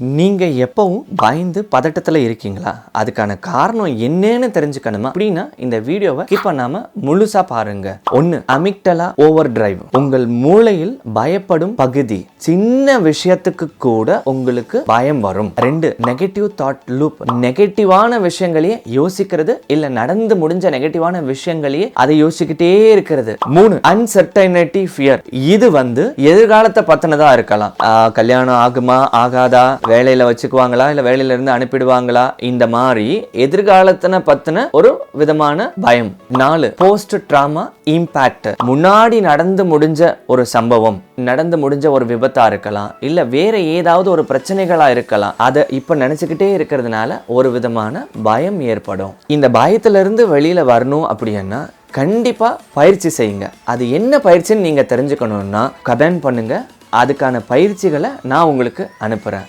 நீங்கள் எப்பவும் பயந்து பதட்டத்தில் இருக்கீங்களா? அதுக்கான காரணம் என்னன்னு தெரிஞ்சுக்கணுமா? அப்படின்னா இந்த வீடியோவை ஸ்கிப் பண்ணாம முழுசா பாருங்க. ஒன்னு அமிக்டலா ஓவர் டிரைவ் உங்கள் மூளையில் பயப்படும் பகுதி. சின்ன விஷயத்துக்கு கூட உங்களுக்கு பயம் வரும். ரெண்டு நெகட்டிவ் தாட் லூப் நெகட்டிவான விஷயங்களையே யோசிக்கிறது இல்ல நடந்து முடிஞ்ச நெகட்டிவான விஷயங்களையே அதை யோசிக்கிட்டே இருக்கிறது. மூணு அன்சர்டைனிட்டி ஃபியர் இது வந்து எதிர்காலத்தை பத்தினதா இருக்கலாம். கல்யாணம் ஆகுமா ஆகாதா? வேலையில வச்சுக்குவாங்களா? இல்ல வேலையில இருந்து அனுப்பிடுவாங்களா? இந்த மாதிரி எதிர்காலத்தின பத்தின ஒரு விதமான பயம். நாலு போஸ்ட் ட்ராமா இம்பாக்ட் முன்னாடி நடந்து முடிஞ்ச ஒரு சம்பவம் நடந்து முடிஞ்ச ஒரு விபத்தா இருக்கலாம் இல்ல வேற ஏதாவது ஒரு பிரச்சனைகளா இருக்கலாம் அதை இப்ப நினைச்சுக்கிட்டே இருக்கிறதுனால ஒரு விதமான பயம் ஏற்படும். இந்த பயத்துல இருந்து வெளியில வரணும் அப்படின்னா கண்டிப்பா பயிற்சி செய்யுங்க. அது என்ன பயிற்சின்னு நீங்க தெரிஞ்சுக்கணும்னா கமெண்ட் பண்ணுங்க. அதுக்கான பயிற்சிகளை நான் உங்களுக்கு அனுப்புறேன்.